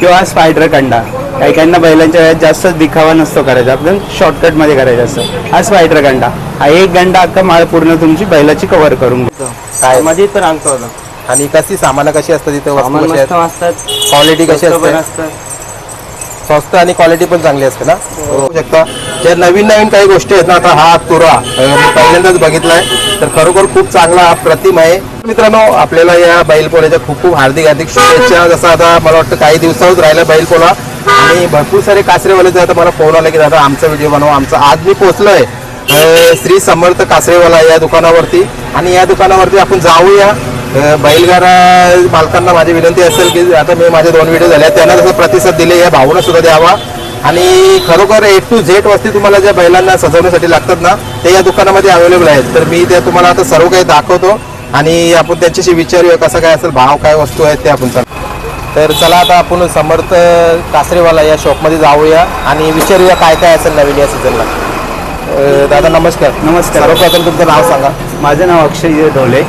किंवा स्पायडर कंडा. काही काहींना बैलांच्या वेळेत जास्त दिखावा नसतो करायचा. आपण शॉर्टकटमध्ये करायचं असतं. हा स्पायडर गंडा हा एक गंडा अख्खा माळ पूर्ण तुमची बैलाची कव्हर करून घेतो. काय? मध्ये तर आणतो आता. आणि कशी सामानं कशी असतात तिथे? सामान वस्तू कशी मस्त आहेत? असतात. क्वालिटी कशी असते. स्वस्त आणि क्वालिटी पण चांगली असते ना? बघू शकता. ज्या नवीन नवीन काही गोष्टी आहेत ना आता हा तुरा अं, मी पहिल्यांदाच बघितलाय. तर खरोखर खूप चांगला हा प्रतिम आहे. मित्रांनो आपल्याला या बैलपोळ्याच्या खूप खूप हार्दिक हार्दिक शुभेच्छा. जसं आता मला वाटतं काही दिवसातच राहिला बैलपोळा आणि भरपूर सारे कासरेवाले आता मला फोन आला की दादा आमचा व्हिडिओ बनवा. आमचा आज मी पोहोचलोय श्री समर्थ कासरेवाला या दुकानावरती. आणि या दुकानावरती आपण जाऊया. बैलगाडा मालकांना माझी विनंती असेल की आता मी माझे दोन व्हिडिओ झाले त्यांना जसं प्रतिसाद दिले या भावना सुद्धा द्यावा. आणि खरोखर ए टू झेड वस्ती तुम्हाला ज्या बैलांना सजवण्यासाठी लागतात ना ते या दुकानामध्ये अवेलेबल आहेत. तर मी त्या तुम्हाला आता सर्व काही दाखवतो. आणि आपण त्यांच्याशी विचारूया कसं काय असेल भाव काय वस्तू आहेत ते आपण. तर चला आता आपण समर्थ कासरेवाला या शॉपमध्ये जाऊया आणि विचारूया काय काय असेल नवीन या सीझनला. दादा नमस्कार. नमस्कार. सर्वप्रथम तुमचं नाव सांगा. माझं नाव अक्षय ढोले.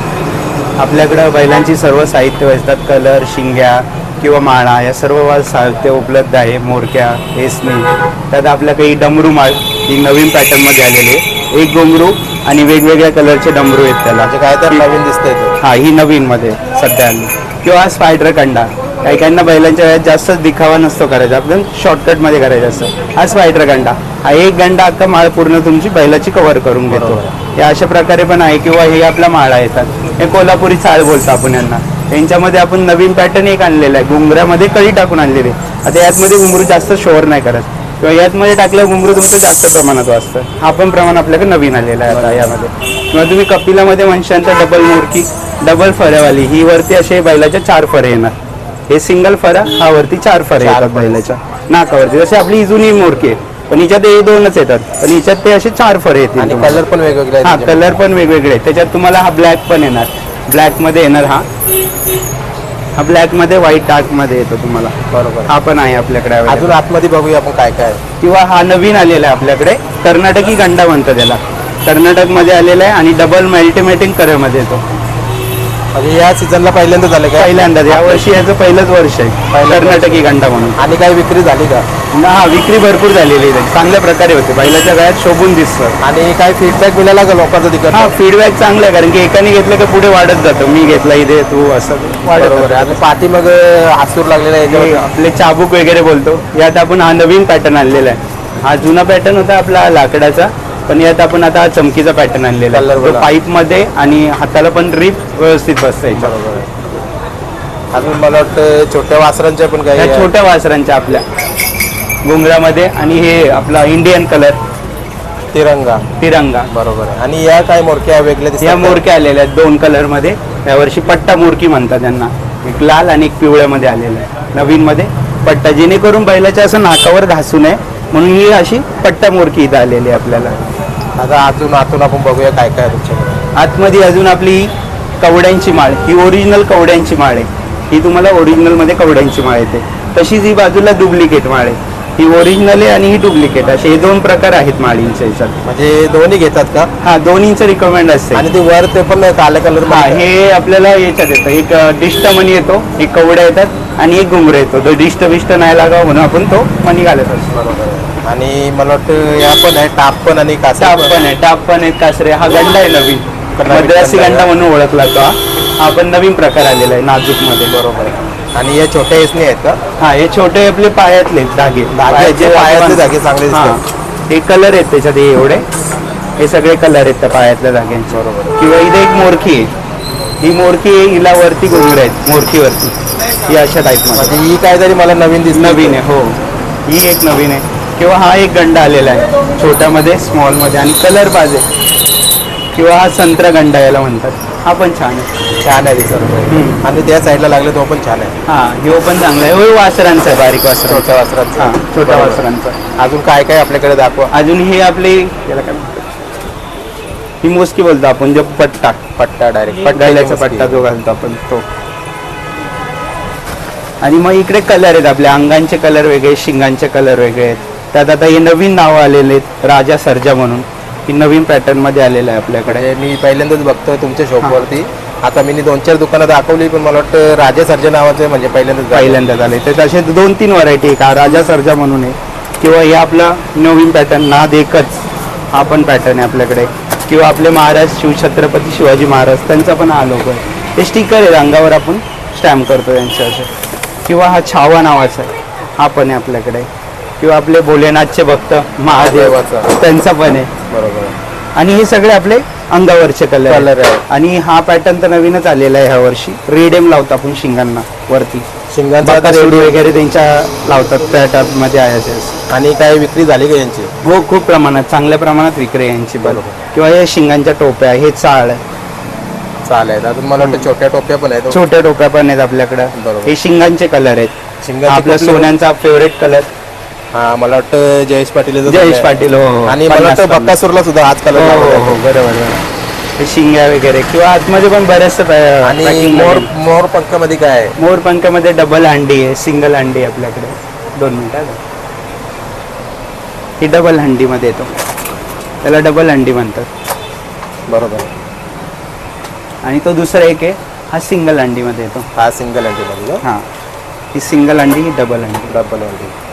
आपल्याकडं बैलांची सर्व साहित्य असतात कलर शिंग्या किंवा माळा या सर्व साहित्य उपलब्ध आहे मोरक्या हेसनी त्यात आपल्या काही डमरू माळ ही नवीन पॅटर्नमध्ये आलेली आहे. एक घुंगरू आणि वेगवेगळ्या कलरचे डमरू आहेत त्याला. म्हणजे काय तर नवीन दिसतंय ते. हा ही नवीन मध्ये सध्या आली किंवा स्पायडर कंडा. काही काहींना बैलांच्या वेळेत जास्त दिखावा नसतो करायचा आपण शॉर्टकटमध्ये करायचं असतं. हा स्पायडर गंडा हा एक गंडा अख्खा माळ पूर्ण तुमची बैलाची कव्हर करून घेतो. या अशा प्रकारे पण आहे किंवा हे आपल्या माळा येतात. हे कोल्हापुरी चाळ बोलतो आपण यांना. यांच्यामध्ये आपण नवीन पॅटर्न एक आणलेला आहे. घुंगऱ्यामध्ये कळी टाकून आणलेली आहे. आता यातमध्ये घुंगरू जास्त शोर नाही करत. किंवा यातमध्ये टाकलं घुंगरू तुमचं जास्त प्रमाणात वाजतं हा पण प्रमाण आपल्याकडे नवीन आलेला आहे आता यामध्ये. किंवा तुम्ही कपिलामध्ये म्हणशाल तर डबल मोरकी डबल फऱ्यावाली ही वरती असे बैलाच्या चार फरे येणार. हे सिंगल फरा हा वरती चार फरे येतात. बैलाच्या नाकावरती. जशी आपली ही जुनी मोरकी आहे. पण हिच्यात हे दोनच येतात. पण हिच्यात ते असे चार फरे येतील. कलर पण वेगवेगळे हा. कलर पण वेगवेगळे त्याच्यात तुम्हाला हा ब्लॅक पण येणार. ब्लॅकमध्ये येणार हा हा ब्लॅकमध्ये व्हाईट डार्कमध्ये येतो तुम्हाला. बरोबर. हा पण आहे आपल्याकडे available. अजून आतमध्ये बघूया आपण काय काय आहे. किंवा हा नवीन आलेला आहे आपल्याकडे कर्नाटकी गंडा म्हणतो त्याला कर्नाटकमध्ये आलेला आहे आणि डबल मल्टिमेटिंग कलरमध्ये येतो. म्हणजे या सीझनला पहिल्यांदा झालं काय पहिल्यांदाच या वर्षी याचं पहिलंच वर्ष आहे. पहिलंच वर्ष. कर्नाटकी गंडा म्हणून. आणि काही विक्री झाली का? ना, हा विक्री भरपूर झालेली आहे. चांगल्या प्रकारे होते. बैलाच्या गळ्यात शोभून दिसतं. आणि काय फीडबॅक मिळाला का लोकांचा तिकडे हा फीडबॅक चांगला आहे कारण की एकाने घेतलं की पुढे वाढत जातं. मी घेतला इथे तू असं. वाढत बरोबर आहे. जातं. आणि पाठी मग हासूर लागलेला आहे. हे याच्यावर आपले चाबूक वगैरे बोलतो. यात आपण हा नवीन पॅटर्न आणलेला आहे. हा जुना पॅटर्न होता आपला लाकडाचा पण यात आपण आता हा चमकीचा पॅटर्न आणलेला Colour आहे वाला. पाईपमध्ये आणि हाताला पण ड्रीप व्यवस्थित बसतं. बरोबर आहे. अजून मला वाटतं छोट्या वासरांच्या पण काही ह्या छोट्या वासरांच्या आपल्या. घुंगरामध्ये आणि हे आपला इंडियन कलर तिरंगा. तिरंगा. बरोबर आहे. आणि या काय मोरक्या वेगळ्या या दिसतात? मोरक्या आलेल्या आहेत दोन कलरमध्ये. यावर्षी पट्टा मोरकी म्हणतात त्यांना एक लाल आणि एक पिवळ्यामध्ये आलेलं आहे. नवीन मध्ये. पट्टा जेणेकरून बैलाच्या असं नाकावर घासू नये. म्हणून ही अशी पट्टा मोरकी इथं आलेली आहे आपल्याला. आता अजून आतून आपण बघूया काय काय आहे तुमच्याकडे आतमध्ये अजून आपली कवड्यांची माळ ही ओरिजिनल कवड्यांची माळ आहे. ही तुम्हाला ओरिजिनलमध्ये कवड्यांची माळ येते. तशीच ही बाजूला डुप्लिकेट माळ आहे. ही ओरिजिनल आहे आणि ही डुप्लिकेट असे हे दोन प्रकार आहेत माळींच्या याच्यात. म्हणजे दोन्ही घेतात का? हा दोन्हीचं रिकमेंड असते. आणि ते वर ते पण काल्या कलर हा हे आपल्याला याच्यात येतं. एक डिष्ट मणी येतो एक कवड्या येतात आणि एक घुंगरू येतो. तो डिष्ट बिष्ट नाही लागावं म्हणून आपण तो मणी घालत असतो. बरोबर. आणि मला वाटतं या पण आहे टाप पण आणि कासा टाप पण. आहे टाप पण आहेत कासरे हा गंडा आहे नवीन. मद्रासी गंडा. म्हणून ओळखला तो. हा. हा पण नवीन प्रकार आलेला आहे नाजूकमध्ये बरोबर. आहे आणि या छोट्या एसनी आहेत का? हा हे छोटे आपले पायातले धागे. धागे, जे पायातले धागे चांगले हा. दिसतात. हे. कलर आहेत त्याच्यात हे एवढे. हे सगळे कलर आहेत त्या पायातल्या धाग्यांचे. बरोबर. किंवा इथे एक मोरकी आहे. ही आहे हिला वरती घुंगड आहेत मोरकीवरती ही अशा टाईपमध्ये. म्हणजे ही काहीतरी मला नवीन दिसत. नवीन आहे हो. ही एक नवीन आहे. किंवा हा एक गंडा आलेला आहे छोट्यामध्ये स्मॉलमध्ये आणि कलर बाज आहे. किंवा हा संत्रा गंडा याला म्हणतात. हा पण छान आहे. छान आहे हम्म. आणि त्या साईडला लागले तो पण छान आहे. हा ह्यो पण चांगला आहे. वासरांचा आहे बारीक वासरांचा. छोट्या वासरांचा. हा छोट्या बरोबर. वासरांचा. अजून काय काय आपल्याकडे दाखवा. अजून हे आपले याला काय म्हणतात? ही मोस्की बोलतो आपण जो पट्टा. पट्टा डायरेक्ट गल्याचा पट्टा जो घालतो आपण तो. आणि मग इकडे कलर आहेत आपल्या अंगांचे कलर वेगळे शिंगांचे कलर वेगळे आहेत. त्यात आता हे नवीन नावं आलेले आहेत राजा सर्जा म्हणून. ही नवीन पॅटर्नमध्ये आलेलं आहे आपल्याकडे. मी पहिल्यांदाच बघतोय तुमच्या शॉपवरती आता मी दोन चार दुकानं दाखवली पण मला वाटतं राजा सर्जा नावाचं म्हणजे पहिल्यांदाच झालं. पहिल्यांदा झाले तर तसे दोन तीन व्हरायटी आहे का? राजा सर्जा म्हणून आहे किंवा हे आपला नवीन पॅटर्न नाद एकच हा पण पॅटर्न आहे आपल्याकडे. किंवा आपले महाराज शिवछत्रपती शिवाजी महाराज त्यांचा पण हा लोक आहे. ते स्टिकर आहे अंगावर आपण स्टॅम्प करतो त्यांचे असे. किंवा हा छावा नावाचा आहे. हा पण आहे आपल्याकडे. किंवा आपले भोलेनाथचे भक्त महादेव देवाचा. त्यांचा पण आहे बरोबर. आणि हे सगळे आपले अंगावरचे कलर Color आहे. आणि हा पॅटर्न तर नवीनच आलेला आहे ह्या वर्षी रेडेम लावतो आपण शिंगांना वरती शिंगांचा आता रेडी वगैरे त्यांच्या लावतात त्या टाईपमध्ये आहे असे. आणि काय विक्री झाली का यांची हो खूप प्रमाणात चांगल्या प्रमाणात विक्री आहे यांची बरोबर. किंवा हे शिंगांच्या टोप्या हे चाळ आहे चालेल अजून मला वाटतं छोट्या टोप्या पण आहेत छोट्या टोप्या पण आहेत आपल्याकडे बरोबर. हे शिंगांचे कलर आहेत शिंगाचे आपल्या? सोन्यांचा फेवरेट कलर हा मला वाटतं जयेश पाटील जयेश पाटील हो हो. आणि मला पन्नास वाटतं पन्नास. बक्कासूरला सुद्धा आज हो कलर हो हो बरोबर बरोबर. हे शिंग्या वगैरे किंवा आतमध्ये पण बरेचसे पॅ- आणि packing मोरमध्ये. मोर पंखामध्ये काय? आहे मोर पंखामध्ये डबल हंडी आहे सिंगल हंडी आहे आपल्याकडे. दोन मिनिटात ही. डबल हंडीमध्ये येतो. त्याला डबल हंडी म्हणतात. बरोबर. आणि तो दुसरा एक आहे हा सिंगल हंडीमध्ये येतो. हा सिंगलमध्ये हां. ही सिंगल हंडी ही डबल हंडी. डबल हंडी.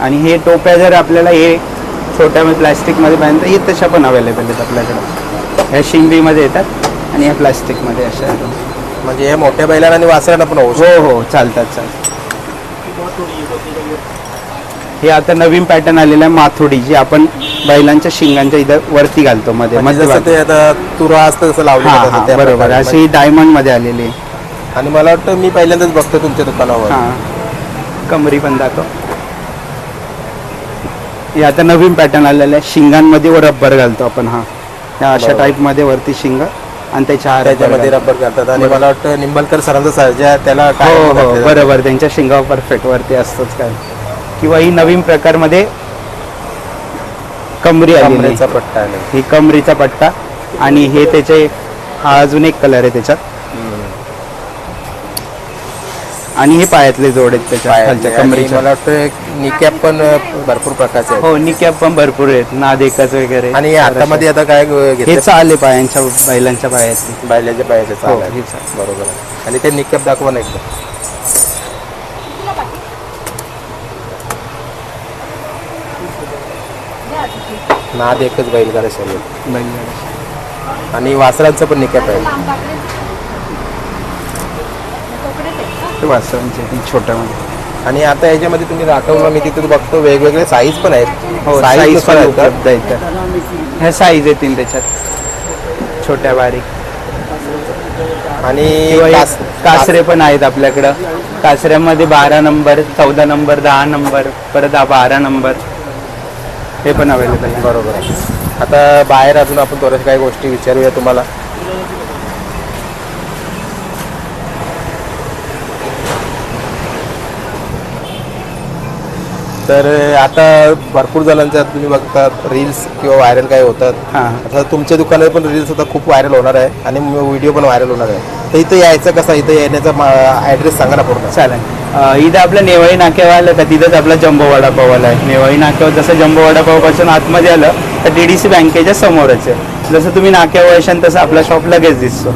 आणि हे टोप्या जर आपल्याला हे छोट्या प्लॅस्टिकमध्ये पाहिजे हे तशा पण अवेलेबल आहेत आपल्याकडे. ह्या शिंगीमध्ये येतात आणि ह्या प्लास्टिकमध्ये अशा म्हणजे हे मोठ्या बैलांना आणि वासरांना पण हो हो चालतात चालतात. हे आता नवीन पॅटर्न आलेलं आहे माथोडी जी आपण बैलांच्या शिंगांच्या इथं वरती घालतो मध्ये म्हणजे जसं मध्यभागी. ते आता तुरा असतं तसं लावलं हा जातं हा त्या बरोबर. प्रकारे. अशी डायमंडमध्ये आलेली आहे. आणि मला वाटतं मी पहिल्यांदाच बघतो तुमच्या दुकानावर. हा. कमरी पण दाखव. हे आता नवीन पॅटर्न आलेलं आहे शिंगांमध्ये व रब्बर घालतो आपण हा या अशा बरोबर. टाईपमध्ये वरती शिंग आणि त्याच्या आत त्याच्यामध्ये रब्बर रबर करतात आणि. मला वाटतं निंबलकर सरांचा सर्जा त्याला घालतो. हो हो. बरोबर त्यांच्या शिंगावर परफेक्ट वरती असतोच काय किंवा ही नवीन प्रकारमध्ये कमरी. कमरेचा पट्टा आहे ही कमरीचा पट्टा आणि हे त्याचे हा अजून एक कलर आहे त्याच्यात आणि हे पायातले जोड आहेत त्याच्या खालच्या कमरीच्या. मला वाटतं निकॅप पण भरपूर प्रकारचे आहेत. हो निकॅप पण भरपूर आहेत. नादेकच वगैरे. आणि हे हातामध्ये आता काय हे घेतलं चाले पायांच्या बैलांच्या पायातले बैलाच्या पायाचे चाल हो, आहे. हे चाल. बरोबर आहे. आणि ते निकॅप दाखवा ना एकदा. नाद एकच बैलगाडा शर्यत. बैलगाड्या. आणि वासरांचं पण निकॅप आहे ते वासरांचे ती छोट्यामध्ये. आणि आता याच्यामध्ये तुम्ही दाखवलं मी तिथे बघतो वेगवेगळे साईज पण आहेत. हो साईज पण? उपलब्ध आहेत ह्या साईज येतील त्याच्यात. छोट्या बारीक. आणि कास- कासरे पण आहेत आपल्याकडं. कासऱ्यामध्ये बारा नंबर चौदा नंबर दहा नंबर परत बारा नंबर. हे पण अवेलेबल आहे. बरोबर. आहे आता बाहेर अजून आपण थोड्याशा काही गोष्टी विचारूया तुम्हाला. तर आता भरपूर जणांच्या तुम्ही बघतात रील्स किंवा व्हायरल काय होतात. हां. आता तुमच्या दुकानात पण रील्स आता खूप व्हायरल होणार आहे आणि व्हिडिओ पण व्हायरल होणार आहे. तर इथं यायचं कसं इथं येण्याचा ॲड्रेस सांगा ना पूर्ण. चालेल. इथं आपलं नेवाळी नाक्यावर आलं का तिथंच आपला जम्बो वडापाववाला आहे. नेवाळी नाक्यावर जसं जम्बो वडापावपासून आतमध्ये आलं तर डी डी सी बँकेच्या समोरच आहे. जसं तुम्ही नाक्यावर येशाल तसं आपला शॉप लगेच दिसतो.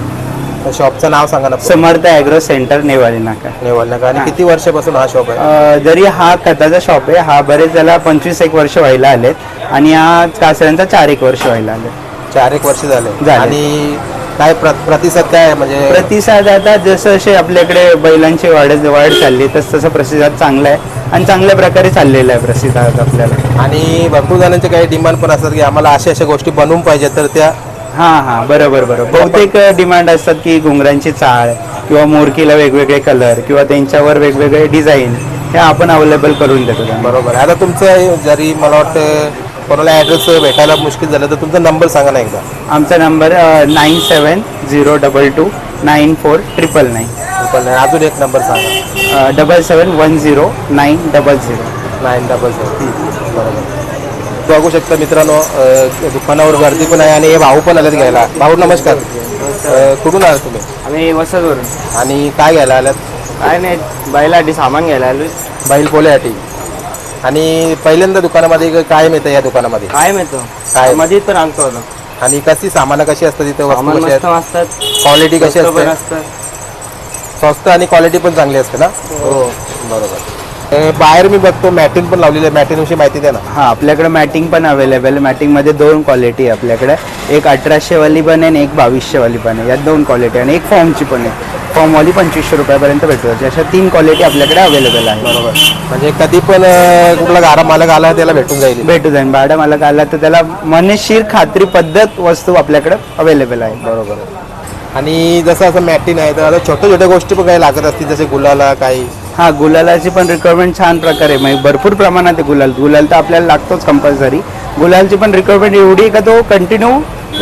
शॉपचं नाव सांगा ना. समर्थ ॲग्रो सेंटर नेवाळी नाका नेवल नका आणि. किती वर्षापासून हा शॉप आहे? अं, जरी हा खताचा शॉप आहे हा बरेच त्याला पंचवीस एक वर्ष व्हायला आलेत आणि हा कासऱ्यांचा चार एक वर्ष व्हायला आले चार एक वर्ष झाले. झाले. आणि काय प्र- प्रतिसाद काय आहे? म्हणजे प्रतिसाद आता जसं असे आपल्याकडे बैलांची वाढ वाढ चालली तस तसं प्रतिसाद चांगला आहे. आणि चांगल्या प्रकारे चाललेला आहे प्रतिसाद आपल्याला. आणि भरपूर जणांचे काही डिमांड पण असतात की आम्हाला अशा अशा गोष्टी बनवून पाहिजे तर त्या हां हां बरोबर बरोबर. बहुतेक डिमांड असतात की घुंगरांची चाळ किंवा मोरकीला वेगवेगळे कलर किंवा त्यांच्यावर वेगवेगळे डिझाईन हे आपण अवेलेबल करून देतो त्यांना. बरोबर. आहे. आता तुमचं जरी मला वाटतं कोणाला ॲड्रेस भेटायला मुश्किल झालं तर तुमचा नंबर सांगा ना एकदा. आमचा number nine seven zero double two nine four triple nine पण अजून एक नंबर सांगा. Double seven one zero nine double zero nine double seven बरोबर. बघू शकता मित्रांनो दुकानावर गर्दी पण आहे आणि हे भाऊ पण आलेत घ्यायला. भाऊ नमस्कार. अं, कुठून आलात तुम्ही? आम्ही वसतवरून आणि काय घ्यायला आलात? काय नाही बैलासाठी सामान घ्यायला आलो बैल पोल्यासाठी आणि पहिल्यांदा दुकानामध्ये काय मिळतं या दुकानामध्ये? काय मिळतो? काय? मध्ये तर आणतो होतो आणि कशी सामानं कशी असतात तिथे? वस्तू कशी मस्त आहेत असतात. क्वालिटी कशी स्वस्त पण असते? असतात. स्वस्त आणि क्वालिटी पण चांगली असते ना? हो. बरोबर. बाहेर मी बघतो मॅटिन पण लावलेली आहे. मॅटिन विषयी माहिती द्या ना. हा आपल्याकडे मॅटिंग पण अवेलेबल आहे. मॅटिंगमध्ये दोन क्वालिटी आहे आपल्याकडे. एक अठराशेवाली पण आहे आणि एक बावीसशेवाली पण आहे. यात दोन क्वालिटी आणि एक फॉर्मची पण आहे. फॉर्मवाली पंचवीसशे रुपयापर्यंत भेटू अशा तीन क्वालिटी आपल्याकडे अवेलेबल आहे. बरोबर. म्हणजे कधी पण कुठला गारा मालक आला त्याला भेटून जाईल. भेटू जाईल. भाडं मला आला तर त्याला मनशीर खात्री पद्धत वस्तू आपल्याकडे अवेलेबल आहे. बरोबर. आणि जसं असं मॅटिन आहे तर आता छोट्या छोट्या गोष्टी पण काही लागत असतील जसे गुलाला काही. हा गुलालाची पण रिक्वायरमेंट छान प्रकारे म्हणजे भरपूर प्रमाणात आहे गुलाल. गुलाल तर आपल्याला लागतोच कंपल्सरी गुलालची पण रिक्वायरमेंट एवढी का तो कंटिन्यू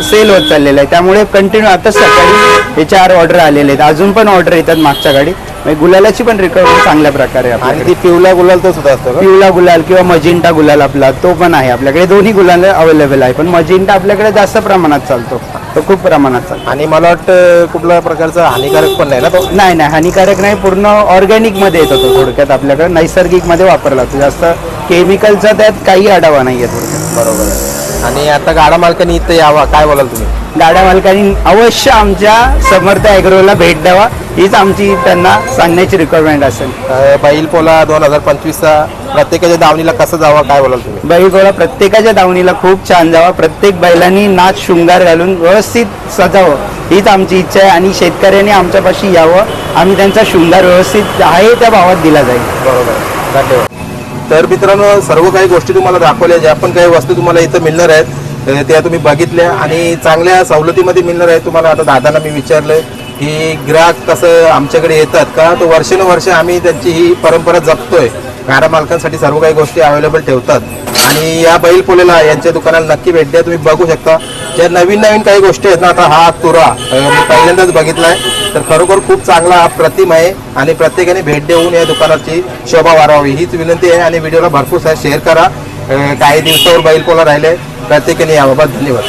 सेल होत चाललेला आहे. त्यामुळे कंटिन्यू आता सकाळी हे चार ऑर्डर आलेले आहेत. अजून पण ऑर्डर येतात मागच्या गाडी म्हणजे गुलालाची पण रिक्वायरमेंट चांगल्या प्रकारे आहे आणि ती पिवला गुलाल तो सुद्धा असतो का? पिवळा गुलाल किंवा मजिंटा गुलाल आपला तो पण आहे आपल्याकडे. दोन्ही गुलाल अवेलेबल आहे. पण मजिंटा आपल्याकडे जास्त प्रमाणात चालतो. तो खूप प्रमाणात चालतो. आणि मला वाटतं कुठल्या प्रकारचा हानिकारक पण नाही ना तो? नाही नाही हानिकारक नाही पूर्ण ऑर्गॅनिकमध्ये येतो तो थोडक्यात आपल्याकडे. नैसर्गिकमध्ये वापरला जातो. जास्त केमिकलचा त्यात काही आढावा नाही आहे थोडक्यात. बरोबर. आहे आणि आता गाडा मालकाने इथं यावा. काय बोलाल तुम्ही? गाड्या मालकांनी अवश्य आमच्या समर्थ ॲग्रोला भेट द्यावा. हीच आमची त्यांना सांगण्याची रिक्वायरमेंट असेल. अं, बैल पोला दोन हजार पंचवीसचा प्रत्येकाच्या दावणीला कसं जावं काय बोलाल तुम्ही? बैलगोळा प्रत्येकाच्या दावणीला खूप छान जावा. प्रत्येक बैलांनी नाच शृंगार घालून व्यवस्थित सजावं. हीच आमची इच्छा आहे आणि शेतकऱ्यांनी आमच्यापाशी यावं. आम्ही त्यांचा शृंगार व्यवस्थित आहे त्या भावात दिला जाईल. बरोबर. आहे. धन्यवाद. तर मित्रांनो सर्व काही गोष्टी तुम्हाला दाखवल्या ज्या पण काही वस्तू तुम्हाला इथं मिळणार आहेत अं, त्या तुम्ही बघितल्या आणि चांगल्या सवलतीमध्ये मिळणार आहेत तुम्हाला. आता दादांना मी विचारलं की ग्राहक कसं आमच्याकडे येतात का? तर वर्षानुवर्ष आम्ही त्यांची ही परंपरा जपतोय. गाडा मालकांसाठी सर्व काही गोष्टी अवेलेबल ठेवतात. आणि या बैल पोलेला यांच्या दुकानाला नक्की भेट द्या तुम्ही बघू शकता. ज्या नवीन नवीन काही गोष्टी आहेत ना आता हा तुरा मी पहिल्यांदाच बघितलाय. तर खरोखर खूप चांगला हा प्रतिम आहे आणि प्रत्येकाने भेट देऊन या दुकानाची शोभा वाढवावी. हीच विनंती आहे आणि व्हिडिओला भरपूर शेअर करा. काही दिवसावर बैल पोला राहिले प्रत्येकाने याबाबत धन्यवाद.